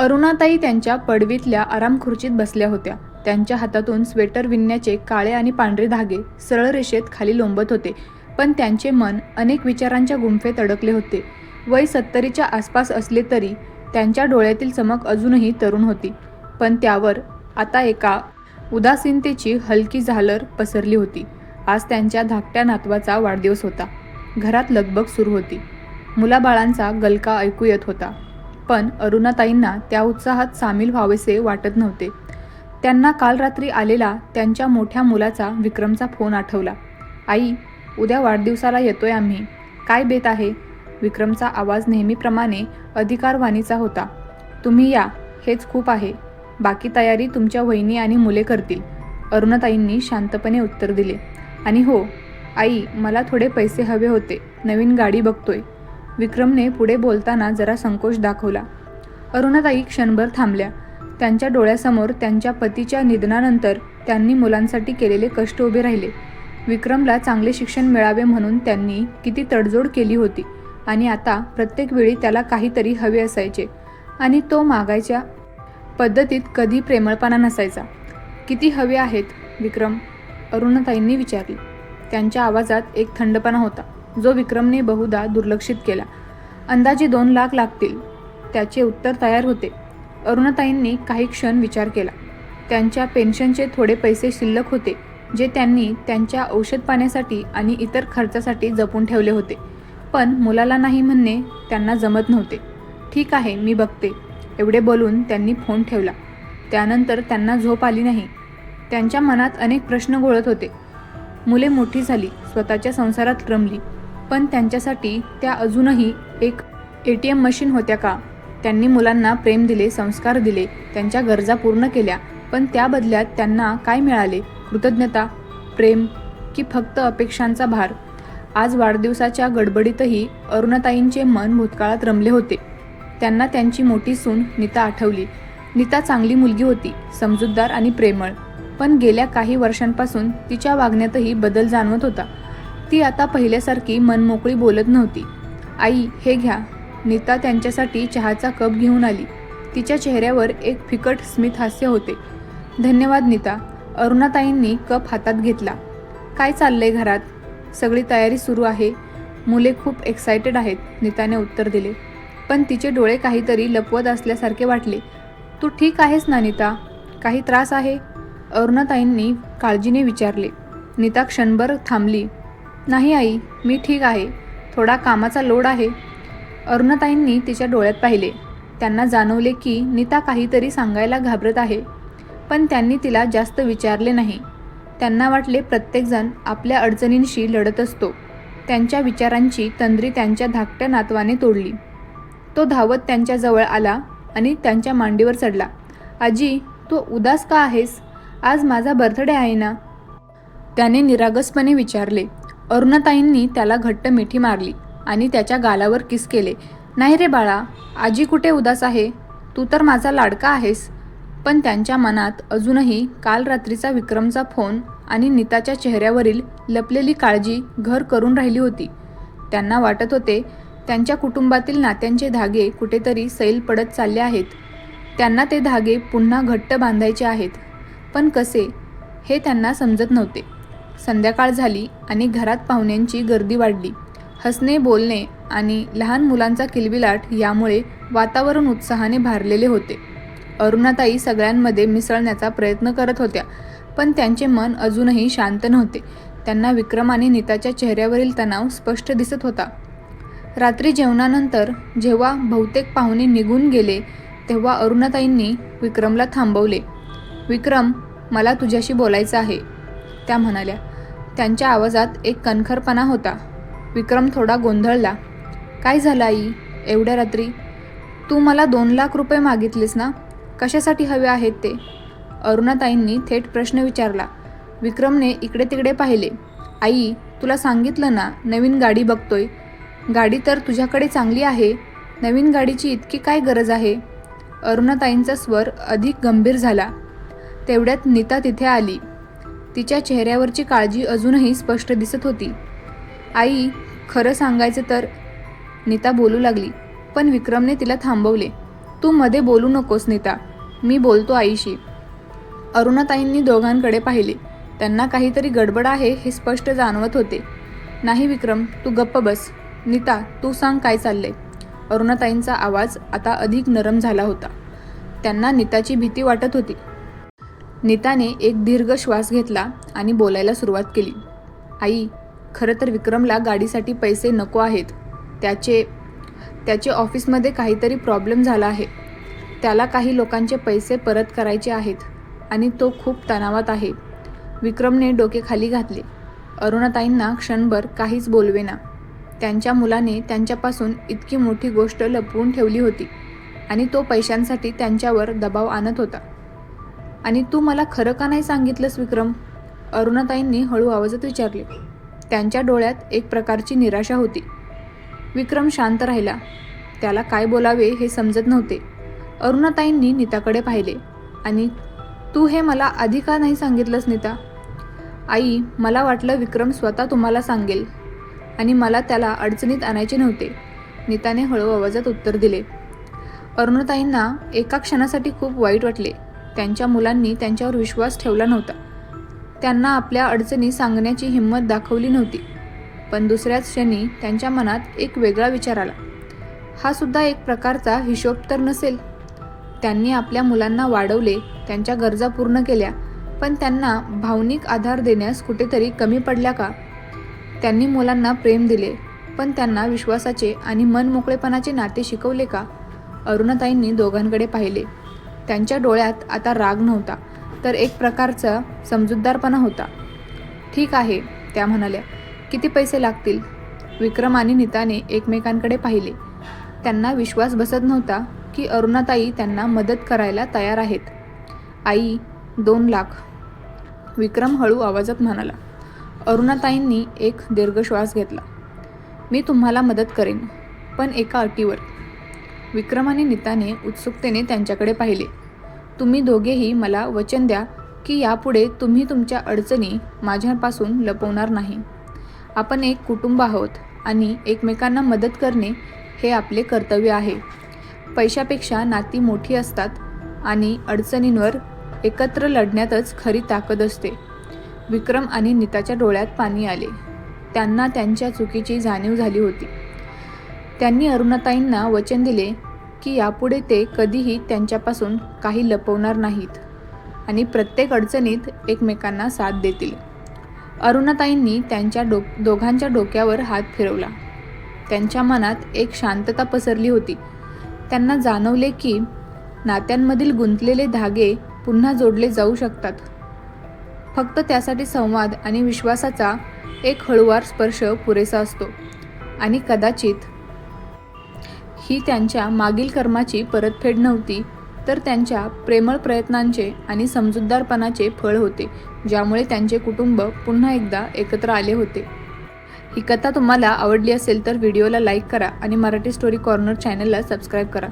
अरुणाताई त्यांच्या पडवीतल्या आराम खुर्चीत बसल्या होत्या. त्यांच्या हातातून स्वेटर विणण्याचे काळे आणि पांढरे धागे सरळ रेषेत खाली लोंबत होते. पण त्यांचे मन अनेक विचारांच्या गुंफेत अडकले होते. वय सत्तरीच्या आसपास असले तरी त्यांच्या डोळ्यातील चमक अजूनही तरुण होती. पण त्यावर आता एका उदासीनतेची हलकी झालर पसरली होती. आज त्यांच्या धाकट्या नातवाचा वाढदिवस होता. घरात लगबग सुरू होती. मुलाबाळांचा गलका ऐकू येत होता. पण अरुणाताईंना त्या उत्साहात सामील व्हावेसे वाटत नव्हते. त्यांना काल रात्री आलेला त्यांच्या मोठ्या मुलाचा विक्रमचा फोन आठवला. आई उद्या वाढदिवसाला येतोय आम्ही. काय बेत आहे? विक्रमचा आवाज नेहमीप्रमाणे अधिकारवाणीचा होता. तुम्ही या हेच खूप आहे. बाकी तयारी तुमच्या वहिनी आणि मुले करतील. अरुणाताईंनी शांतपणे उत्तर दिले. आणि हो आई मला थोडे पैसे हवे होते. नवीन गाडी बघतोय. विक्रमने पुढे बोलताना जरा संकोच दाखवला. अरुणाताई क्षणभर थांबल्या. त्यांच्या डोळ्यासमोर त्यांच्या पतीच्या निधनानंतर त्यांनी मुलांसाठी केलेले कष्ट उभे राहिले. विक्रमला चांगले शिक्षण मिळावे म्हणून त्यांनी किती तडजोड केली होती आणि आता प्रत्येक वेळी त्याला काहीतरी हवे असायचे आणि तो मागायच्या पद्धतीत कधी प्रेमळपणा नसायचा. किती हवे आहेत? विक्रम अरुणताईंनी विचारले. त्यांच्या आवाजात एक थंडपणा होता. जो विक्रमने बहुधा दुर्लक्षित केला. अंदाजे दोन लाख लागतील त्याचे उत्तर तयार होते. अरुणताईंनी काही क्षण विचार केला. त्यांच्या पेन्शनचे थोडे पैसे शिल्लक होते जे त्यांनी त्यांच्या औषध पाण्यासाठी आणि इतर खर्चासाठी जपून ठेवले होते. पण मुलाला नाही म्हणणे त्यांना जमत नव्हते. ठीक आहे मी बघते एवढे बोलून त्यांनी फोन ठेवला. त्यानंतर त्यांना झोप आली नाही. त्यांच्या मनात अनेक प्रश्न गोळत होते. मुले मोठी झाली स्वतःच्या संसारात रमली. पण त्यांच्यासाठी त्या अजूनही एक ए टी एम मशीन होत्या का? त्यांनी मुलांना प्रेम दिले संस्कार दिले त्यांच्या गरजा पूर्ण केल्या पण त्या बदल्यात त्यांना काय मिळाले? कृतज्ञता प्रेम की फक्त अपेक्षांचा भार? आज वाढदिवसाच्या गडबडीतही अरुणाताईंचे मन भूतकाळात रमले होते. त्यांना त्यांची मोठी सून नीता आठवली. नीता चांगली मुलगी होती समजूतदार आणि प्रेमळ. पण गेल्या काही वर्षांपासून तिच्या वागण्यातही बदल जाणवत होता. ती आता पहिल्यासारखी मनमोकळी बोलत नव्हती. आई हे घ्या. नीता त्यांच्यासाठी चहाचा कप घेऊन आली. तिच्या चेहऱ्यावर एक फिकट स्मित हास्य होते. धन्यवाद नीता. अरुणाताईंनी कप हातात घेतला. काय चाललंय घरात? सगळी तयारी सुरू आहे. मुले खूप एक्सायटेड आहेत नीताने उत्तर दिले. पण तिचे डोळे काहीतरी लपवत असल्यासारखे वाटले. तू ठीक आहेस ना नीता? काही त्रास आहे? अरुणाताईंनी काळजीने विचारले. नीता क्षणभर थांबली. नाही आई मी ठीक आहे. थोडा कामाचा लोड आहे. अरुणाताईंनी तिच्या डोळ्यात पाहिले. त्यांना जाणवले की नीता काहीतरी सांगायला घाबरत आहे. पण त्यांनी तिला जास्त विचारले नाही. त्यांना वाटले प्रत्येकजण आपल्या अडचणींशी लढत असतो. त्यांच्या विचारांची तंद्री त्यांच्या धाकट्या नातवाने तोडली. तो धावत त्यांच्याजवळ आला आणि त्यांच्या मांडीवर चढला. आजी तू उदास का आहेस? आज माझा बर्थडे आहे ना? त्याने निरागसपणे विचारले. अरुणाताईंनी त्याला घट्ट मिठी मारली आणि त्याच्या गालावर किस केले. नाही रे बाळा आजी कुठे उदास आहे? तू तर माझा लाडका आहेस. पण त्यांच्या मनात अजूनही काल रात्रीचा विक्रमचा फोन आणि नीताच्या चेहऱ्यावरील लपलेली काळजी घर करून राहिली होती. त्यांना वाटत होते त्यांच्या कुटुंबातील नात्यांचे धागे कुठेतरी सैल पडत चालले आहेत. त्यांना ते धागे पुन्हा घट्ट बांधायचे आहेत. पण कसे हे त्यांना समजत नव्हते. संध्याकाळ झाली आणि घरात पाहुण्यांची गर्दी वाढली. हसणे बोलणे आणि लहान मुलांचा किलबिलाट यामुळे वातावरण उत्साहाने भारलेले होते. अरुणाताई सगळ्यांमध्ये मिसळण्याचा प्रयत्न करत होत्या पण त्यांचे मन अजूनही शांत नव्हते. त्यांना विक्रम आणि नीताच्या चेहऱ्यावरील तणाव स्पष्ट दिसत होता. रात्री जेवणानंतर जेव्हा बहुतेक पाहुणे निघून गेले तेव्हा अरुणाताईंनी विक्रमला थांबवले. विक्रम मला तुझ्याशी बोलायचं आहे त्या म्हणाल्या. त्यांच्या आवाजात एक कणखरपणा होता. विक्रम थोडा गोंधळला. काय झालं आई? एवढ्या रात्री? तू मला दोन लाख रुपये मागितलेस ना? कशासाठी हवे आहेत ते? अरुणाताईंनी थेट प्रश्न विचारला. विक्रमने इकडे तिकडे पाहिले. आई तुला सांगितलं ना नवीन गाडी बघतोय. गाडी तर तुझ्याकडे चांगली आहे. नवीन गाडीची इतकी काय गरज आहे? अरुणाताईंचा स्वर अधिक गंभीर झाला. तेवढ्यात नीता तिथे आली. तिच्या चेहऱ्यावरची काळजी अजूनही स्पष्ट दिसत होती. आई खरं सांगायचं तर नीता बोलू लागली पण विक्रमने तिला थांबवले. तू मध्ये बोलू नकोस नीता मी बोलतो आईशी. अरुणाताईंनी दोघांकडे पाहिले. त्यांना काहीतरी गडबड आहे हे स्पष्ट जाणवत होते. नाही विक्रम तू गप्प बस. नीता तू सांग काय चाललंय. अरुणाताईंचा आवाज आता अधिक नरम झाला होता. त्यांना नीताची भीती वाटत होती. नीताने एक दीर्घ श्वास घेतला आणि बोलायला सुरुवात केली. आई खरं तर विक्रमला गाडीसाठी पैसे नको आहेत. त्याचे त्याचे ऑफिसमध्ये काहीतरी प्रॉब्लेम झाला आहे. त्याला काही लोकांचे पैसे परत करायचे आहेत आणि तो खूप तणावात आहे. विक्रमने डोके खाली घातले. अरुणाताईंना क्षणभर काहीच बोलवेना. त्यांच्या मुलाने त्यांच्यापासून इतकी मोठी गोष्ट लपवून ठेवली होती आणि तो पैशांसाठी त्यांच्यावर दबाव आणत होता. आणि तू मला खरं का नाही सांगितलंस विक्रम? अरुणाताईंनी हळू आवाजात विचारले. त्यांच्या डोळ्यात एक प्रकारची निराशा होती. विक्रम शांत राहिला. त्याला काय बोलावे हे समजत नव्हते. अरुणाताईंनी नीताकडे पाहिले. आणि तू हे मला आधी का नाही सांगितलंस नीता? आई मला वाटलं विक्रम स्वतः तुम्हाला सांगेल. आणि मला त्याला अडचणीत आणायचे नव्हते. नीताने हळू आवाजात उत्तर दिले. अरुणताईंना एका क्षणासाठी खूप वाईट वाटले. त्यांच्या मुलांनी त्यांच्यावर विश्वास ठेवला नव्हता. त्यांना आपल्या अडचणी सांगण्याची हिंमत दाखवली नव्हती. पण दुसऱ्याच क्षणी त्यांच्या मनात एक वेगळा विचार आला. हा सुद्धा एक प्रकारचा हिशोब तर नसेल. त्यांनी आपल्या मुलांना वाढवले त्यांच्या गरजा पूर्ण केल्या पण त्यांना भावनिक आधार देण्यास कुठेतरी कमी पडल्या का? त्यांनी मुलांना प्रेम दिले पण त्यांना विश्वासाचे आणि मनमोकळेपणाचे नाते शिकवले का? अरुणाताईंनी दोघांकडे पाहिले. त्यांच्या डोळ्यात आता राग नव्हता तर एक प्रकारचा समजूतदारपणा होता. ठीक आहे त्या म्हणाल्या. किती पैसे लागतील? विक्रम आणि नीताने एकमेकांकडे पाहिले. त्यांना विश्वास बसत नव्हता की अरुणाताई त्यांना मदत करायला तयार आहेत. आई दोन लाख. विक्रम हळू आवाजात म्हणाला. अरुणाताईंनी एक दीर्घ श्वास घेतला. मी तुम्हाला मदत करेन पण एका अटीवर. विक्रम आणि नीताने उत्सुकतेने त्यांच्याकडे पाहिले. तुम्ही दोघेही मला वचन द्या की यापुढे तुम्ही तुमच्या अडचणी माझ्यापासून लपवणार नाही. आपण एक कुटुंब आहोत आणि एकमेकांना मदत करणे हे आपले कर्तव्य आहे. पैशापेक्षा नाती मोठी असतात आणि अडचणींवर एकत्र लढण्यातच खरी ताकद असते. विक्रम आणि नीताच्या डोळ्यात पाणी आले. त्यांना त्यांच्या चुकीची जाणीव झाली होती. त्यांनी अरुणाताईंना वचन दिले की यापुढे ते कधीही त्यांच्यापासून काही लपवणार नाहीत आणि प्रत्येक अडचणीत एकमेकांना साथ देतील. अरुणाताईंनी त्यांच्या डो दोघांच्या डोक्यावर हात फिरवला. त्यांच्या मनात एक शांतता पसरली होती. त्यांना जाणवले की नात्यांमधील गुंतलेले धागे पुन्हा जोडले जाऊ शकतात. फक्त त्यासाठी संवाद आणि विश्वासाचा एक हळुवार स्पर्श पुरेसा असतो आणि कदाचित ही त्यांच्या मागील कर्माची परतफेड नव्हती तर त्यांच्या प्रेमळ प्रयत्नांचे आणि समजूतदारपणाचे फळ होते ज्यामुळे त्यांचे कुटुंब पुन्हा एकदा एकत्र आले होते. ही कथा तुम्हाला आवडली असेल तर व्हिडिओला लाईक करा आणि मराठी स्टोरी कॉर्नर चॅनलला सबस्क्राईब करा.